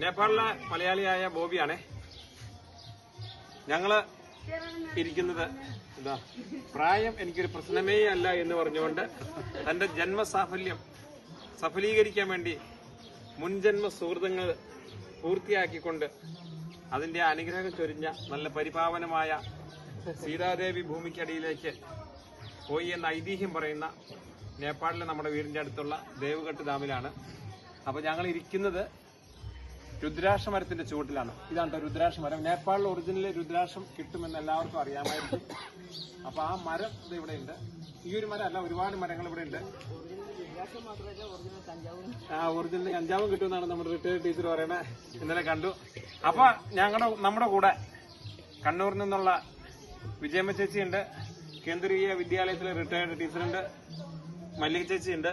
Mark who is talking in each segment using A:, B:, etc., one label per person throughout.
A: നേപ്പാളിലെ മലയാളിയായ ബോബിയാണേ. ഞങ്ങൾ ഇരിക്കുന്നത് എന്താ പ്രായം എനിക്കൊരു പ്രശ്നമേ അല്ല എന്ന് പറഞ്ഞുകൊണ്ട് തന്റെ ജന്മസാഫല്യം സഫലീകരിക്കാൻ വേണ്ടി മുൻജന്മ സുഹൃത്തുങ്ങൾ പൂർത്തിയാക്കിക്കൊണ്ട് അതിന്റെ അനുഗ്രഹം ചൊരിഞ്ഞ നല്ല പരിപാവനമായ സീതാദേവി ഭൂമിക്കടിയിലേക്ക് പോയി എന്ന ഐതിഹ്യം പറയുന്ന നേപ്പാളിലെ നമ്മുടെ വീടിന്റെ അടുത്തുള്ള ദേവഘട്ട് ഡാമിലാണ്. അപ്പൊ ഞങ്ങൾ ഇരിക്കുന്നത് രുദ്രാക്ഷ മരത്തിന്റെ ചുവട്ടിലാണ്. ഇതാണ് രുദ്രാക്ഷ മരം നേപ്പാളിൽ ഒറിജിനൽ രുദ്രാക്ഷം കിട്ടുമെന്ന് എല്ലാവർക്കും അറിയാമായിരിക്കും അപ്പൊ ആ മരം ഇത് ഇവിടെ ഉണ്ട്. ഈ ഒരു മരം അല്ല ഒരുപാട് മരങ്ങൾ ഇവിടെ ഉണ്ട്. ആ ഒറിജിനൽ കഞ്ചാവും കിട്ടുമെന്നാണ് നമ്മുടെ റിട്ടയർഡ് ടീച്ചർ പറയുന്നത്. ഇന്നലെ കണ്ടു. അപ്പൊ ഞങ്ങളുടെ നമ്മുടെ കൂടെ കണ്ണൂരിൽ നിന്നുള്ള വിജയമ്മ ചേച്ചിയുണ്ട്. കേന്ദ്രീയ വിദ്യാലയത്തിലെ റിട്ടയർഡ് ടീച്ചറുണ്ട്. മല്ലിക ചേച്ചിയുണ്ട്.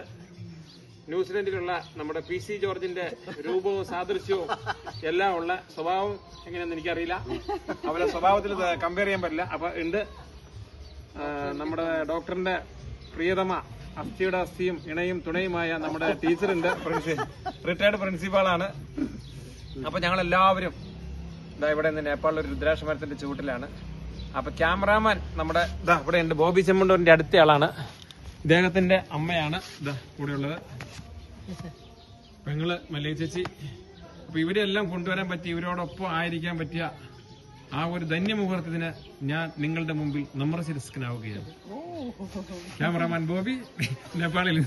A: ന്യൂസിലൻഡിലുള്ള നമ്മുടെ പി സി ജോർജിന്റെ രൂപവും സാദൃശ്യവും എല്ലാം ഉള്ള സ്വഭാവം എങ്ങനെയാണെന്ന് എനിക്കറിയില്ല. അവരുടെ സ്വഭാവത്തിൽ കമ്പയർ ചെയ്യാൻ പറ്റില്ല. അപ്പൊ ഉണ്ട് നമ്മുടെ ഡോക്ടറിന്റെ പ്രിയതമ അസ്ഥിയുടെ അസ്ഥിയും ഇണയും തുണയുമായ നമ്മുടെ ടീച്ചറിന്റെ റിട്ടയർഡ് പ്രിൻസിപ്പാളാണ് അപ്പൊ ഞങ്ങൾ എല്ലാവരും ഇതാ ഇവിടെ നിന്ന് നേപ്പാളിൽ ഒരു രുദ്രാക്ഷ മരത്തിന്റെ ചൂട്ടിലാണ് അപ്പൊ ക്യാമറാമാൻ നമ്മുടെ ഇതാ ഇവിടെ ഉണ്ട് ബോബി ചെമ്മണ്ടൂരിന്റെ അടുത്ത ആളാണ് ഇദ്ദേഹത്തിന്റെ അമ്മയാണ് ഇതാ കൂടെയുള്ളത്. പെങ്ങൾ മല്ലി ചേച്ചി. അപ്പൊ ഇവരെല്ലാം കൊണ്ടുവരാൻ പറ്റി ഇവരോടൊപ്പം ആയിരിക്കാൻ പറ്റിയ ആ ഒരു ധന്യമുഹൂർത്തത്തിന് ഞാൻ നിങ്ങളുടെ മുമ്പിൽ നമ്രശിരസ്കനാവുകയാണ് ക്യാമറാമാൻ ബോബി നേപ്പാളിൽ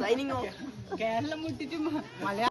B: സൈനിങ് കേരളം വിട്ടിട്ട്